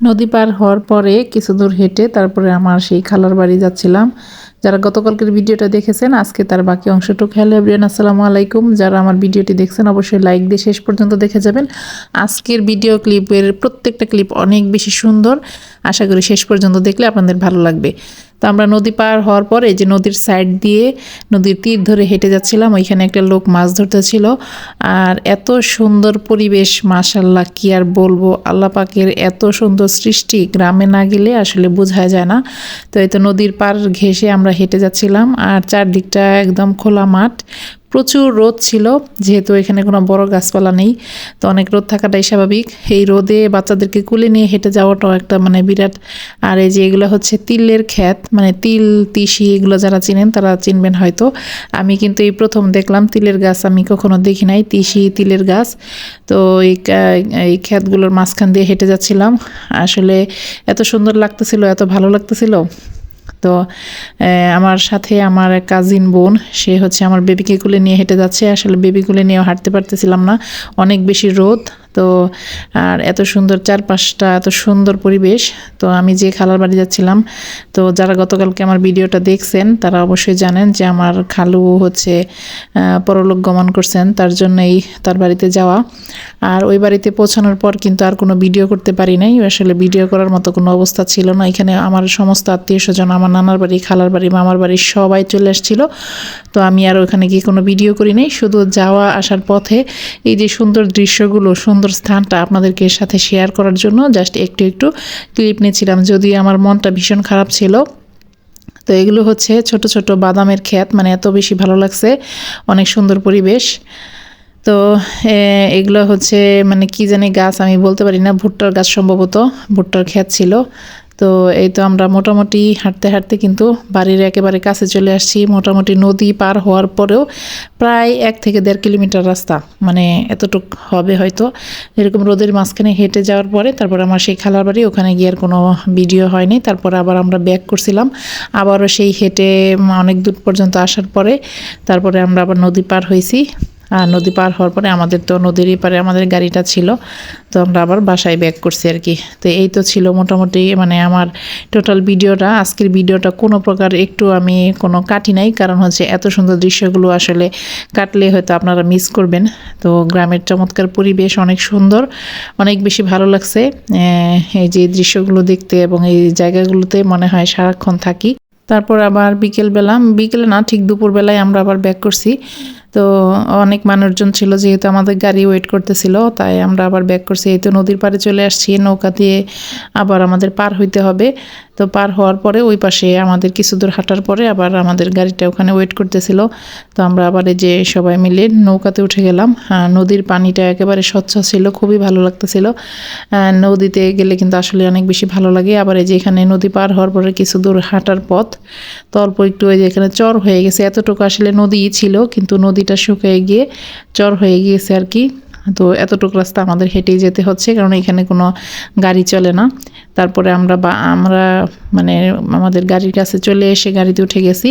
নদী পার হওয়ার পরে কিছু দূর হেঁটে তারপরে আমার সেই খালার বাড়ি যাচ্ছিলাম। যারা গতকালকের ভিডিওটা দেখেছেন, আজকে তার বাকি অংশটুকু। হ্যালো এভরিয়ান আসসালামু আলাইকুম। যারা আমার ভিডিওটি দেখছেন, অবশ্যই লাইক দিয়ে শেষ পর্যন্ত দেখে যাবেন। আজকের ভিডিও ক্লিপের প্রত্যেকটা ক্লিপ অনেক বেশি সুন্দর। আশা করি শেষ পর্যন্ত দেখলে আপনাদের ভালো লাগবে। তো আমরা নদী পার হওয়ার পরে যে নদীর সাইড দিয়ে নদীর তীর ধরে হেঁটে যাচ্ছিলাম, ওইখানে একটা লোক মাছ ধরতে ছিল আর এত সুন্দর পরিবেশ মাশাল্লাহ কি আর বলব? আল্লাহ পাকের এত সুন্দর সৃষ্টি, গ্রামে না গেলে আসলে বোঝা যায় না। তো এই তো নদীর পার ঘেঁষে আমরা হেঁটে যাচ্ছিলাম আর চারদিকটা একদম খোলা মাঠ। প্রচুর রোদ ছিল, যেহেতু এখানে কোনো বড় গাছপালা নেই, তো অনেক রোদ থাকাটাই স্বাভাবিক। এই রোদে বাচ্চাদেরকে কুলে নিয়ে হেঁটে যাওয়াটাও একটা মানে বিরাট, আর এই যে এগুলো হচ্ছে তিলের খ্যাত মানে তিল, তিসি এগুলো যারা চিনেন তারা চিনবেন হয়তো। আমি কিন্তু এই প্রথম দেখলাম তিলের গাছ, আমি কখনো দেখি নাই, তিসি তিলের গাছ। তো এই এই খ্যাতগুলোর মাঝখান দিয়ে হেঁটে যাচ্ছিলাম। আসলে এত সুন্দর লাগতেছিল, এত ভালো লাগতেছিল। তো আমার সাথে আমার কাজিন বোন, সে হচ্ছে আমার বেবিকে কুলে নিয়ে হেঁটে যাচ্ছে। আসলে বেবি কুলে নিয়েও হাঁটতে পারতেছিলাম না। অনেক বেশি রোদ। তো আর এত সুন্দর চারপাশটা, এত সুন্দর পরিবেশ। তো আমি যে খালার বাড়ি যাচ্ছিলাম, তো যারা গতকালকে আমার ভিডিওটা দেখছেন, তারা অবশ্যই জানেন যে আমার খালু হচ্ছে পরলোক গমন করছেন, তার জন্যই তার বাড়িতে যাওয়া। আর ওই বাড়িতে পৌঁছানোর পর কিন্তু আর কোনো ভিডিও করতে পারি নাই। আসলে ভিডিও করার মতো কোনো অবস্থা ছিল না। এখানে আমার সমস্ত আত্মীয় স্বজন আমার নানার বাড়ি, খালার বাড়ি, মামার বাড়ি সবাই চলে আসছিল। তো আমি আর ওখানে গিয়ে কোনো ভিডিও করি নাই। শুধু যাওয়া আসার পথে এই যে সুন্দর দৃশ্যগুলো, সুন্দর স্থানটা আপনাদেরকে সাথে শেয়ার করার জন্য। জাস্ট একটু একটু ক্লিপ নিয়েছিলাম, যদিও আমার মনটা ভীষণ খারাপ ছিল। তো এগুলো হচ্ছে ছোট ছোট বাদামের ক্ষেত মানে এত বেশি ভালো লাগছে, অনেক সুন্দর পরিবেশ। তো এগুলো হচ্ছে মানে কি জানি গাছ, আমি বলতে পারি না, ভুট্টার গাছ সম্ভবত, ভুট্টার ক্ষেত ছিল। তো এই তো আমরা মোটামুটি হাঁটতে হাঁটতে কিন্তু বাড়ির একেবারে কাছে চলে আসছি। মোটামুটি নদী পার হওয়ার পরেও প্রায় এক থেকে দেড় কিলোমিটার রাস্তা মানে এতটুক হবে হয়তো। এরকম রোদের মাঝখানে হেঁটে যাওয়ার পরে তারপর আমার সেই খালার বাড়ি, ওখানে গিয়ে আর কোনো ভিডিও হয়নি। তারপর আবার আমরা ব্যাক করছিলাম। আবারও সেই হেঁটে অনেক দূর পর্যন্ত আসার পরে তারপরে আমরা আবার নদী পার হয়েছি। নদী পার হওয়ার পরে আমাদের তো নদীর পারে আমাদের গাড়িটা ছিল, তো আমরা আবার বাসায় ব্যাক করছি আর কি। তো এই তো ছিল মোটামুটি মানে আমার টোটাল ভিডিওটা, আজকের ভিডিওটা কোনো প্রকার একটু আমি কোনো কাটি নাই, কারণ হচ্ছে এত সুন্দর দৃশ্যগুলো আসলে কাটলে হয়তো আপনারা মিস করবেন। তো গ্রামের চমৎকার পরিবেশ অনেক সুন্দর, অনেক বেশি ভালো লাগছে। এই যে দৃশ্যগুলো দেখতে এবং এই জায়গাগুলোতে মনে হয় সারাক্ষণ থাকি। তারপর আবার বিকেলবেলা, বিকেলে না, ঠিক দুপুরবেলায় আমরা আবার ব্যাক করছি। তো অনেক মানুষজন ছিল যেহেতু আমাদের গাড়ি ওয়েট করতেছিল, তাই আমরা আবার ব্যাক করছি। এই তো নদীর পাড়ে চলে আসছি, নৌকা দিয়ে আবার আমাদের পার হইতে হবে। তো পার হওয়ার পরে ওই পাশে আমাদের কিছু দূর হাঁটার পরে আবার আমাদের গাড়িটা ওখানে ওয়েট করতেছিল। তো আমরা আবার যে সবাই মিলে নৌকাতে উঠে গেলাম। নদীর পানিটা একেবারে স্বচ্ছ ছিল, খুবই ভালো লাগতেছিল। নদীতে গেলে কিন্তু আসলে অনেক বেশি ভালো লাগে। আবার এই যে এখানে নদী পার হওয়ার পরে কিছু দূর হাঁটার পথ, তো অল্প একটু ওই যে এখানে চর হয়ে গেছে। এতটুকু আসলে নদী ছিল, কিন্তু নদীটা শুকিয়ে গিয়ে চর হয়ে গিয়েছে আর কি। তো এতটুকু রাস্তা আমাদের হেঁটেই যেতে হচ্ছে, কারণ এখানে কোনো গাড়ি চলে না। তারপরে আমরা বা, আমরা মানে আমাদের গাড়ির কাছে চলে এসে গাড়িতে উঠে গেছি।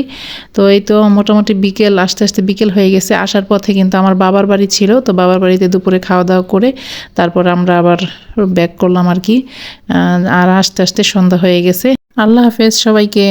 তো এই তো মোটামুটি বিকেল, আস্তে আস্তে বিকেল হয়ে গেছে। আসার পথে কিন্তু আমার বাবার বাড়ি ছিল, তো বাবার বাড়িতে দুপুরে খাওয়া দাওয়া করে তারপর আমরা আবার ব্যাক করলাম আর কি। আর আস্তে আস্তে সন্ধ্যা হয়ে গেছে। আল্লাহ হাফেজ সবাইকে।